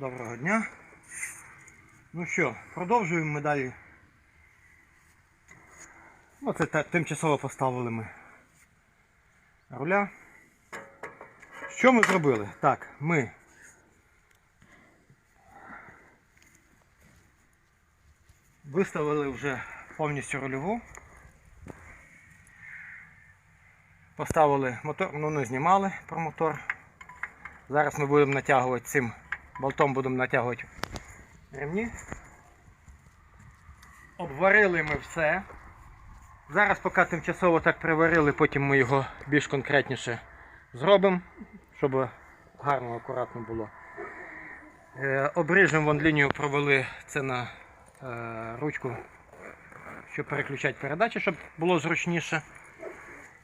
Доброго дня. Ну що, продовжуємо ми далі. Ну, це тимчасово поставили ми руля. Що ми зробили? Так, ми виставили вже повністю рульову. Поставили мотор, ну не знімали про мотор. Зараз ми будемо натягувати цим болтом будемо натягувати ремні. Обварили ми все. Зараз поки тимчасово так приварили, потім ми його більш конкретніше зробимо, щоб гарно, акуратно було. Е, обріжемо вон лінію провели це на е, ручку, щоб переключати передачі, щоб було зручніше.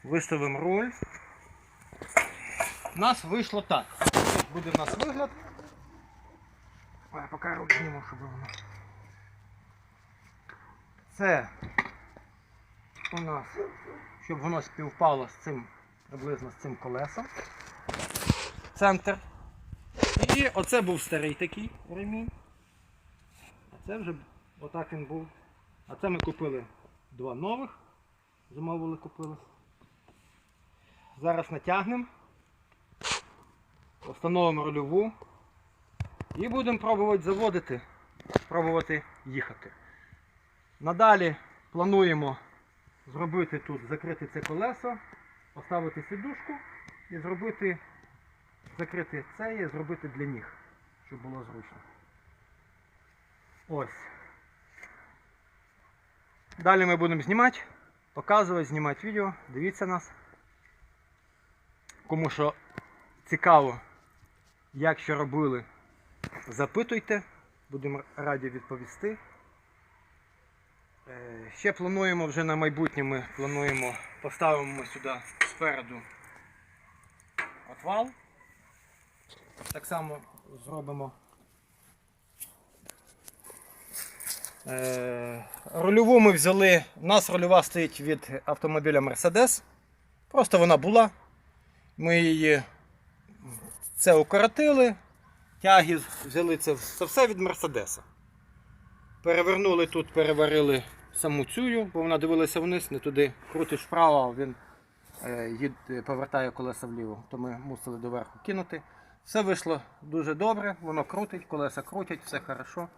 Виставимо руль. У нас вийшло так. Буде в нас вигляд. Я поки рук зніму, щоб воно. Це у нас, щоб воно співпало з цим, приблизно з цим колесом. Центр. І оце був старий такий ремінь. А це вже отак він був. А це ми купили два нових. Замовили, купили. Зараз натягнемо. Встановимо рульову. І будемо пробувати заводити, пробувати їхати. Надалі плануємо зробити тут, закрити це колесо, поставити сідушку і зробити, закрити це і зробити для ніг, щоб було зручно. Ось. Далі ми будемо знімати, показувати, знімати відео. Дивіться нас. Кому що цікаво, як що робили, запитуйте, будемо раді відповісти. Е, Ще плануємо вже на майбутнє ми плануємо, поставимо сюди спереду отвал. Так само зробимо. Е, Рульову ми взяли, у нас рульова стоїть від автомобіля Mercedes. Просто вона була. Ми її це укоротили, тяги взяли це, все від Мерседеса. Перевернули тут, переварили саму цю, бо вона дивилася вниз, не туди. Крутиш вправо, а він е, їд, повертає колеса вліво. То ми мусили доверху кинути. Все вийшло дуже добре, воно крутить, колеса крутять, все хорошо.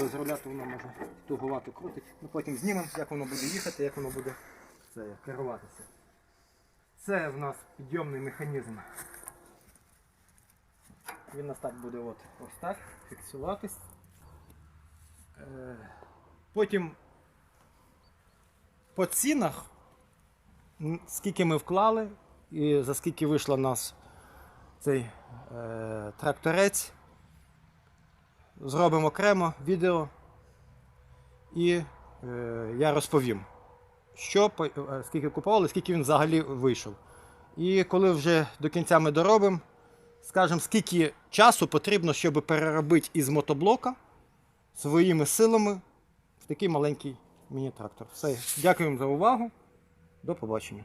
Без руля то воно може тугувати крутить. Ми потім знімемо, як воно буде їхати, як воно буде це, керуватися. Це в нас підйомний механізм. Він у нас так буде от, ось так фіксуватись. Е, Потім по цінах, скільки ми вклали і за скільки вийшло нас цей е, тракторець. Зробимо окремо відео і е, я розповім, що, е, скільки купували, скільки він взагалі вийшов. І коли вже до кінця ми доробимо, скажемо, скільки часу потрібно, щоб переробити із мотоблока своїми силами в такий маленький міні-трактор. Все, дякуємо за увагу. До побачення.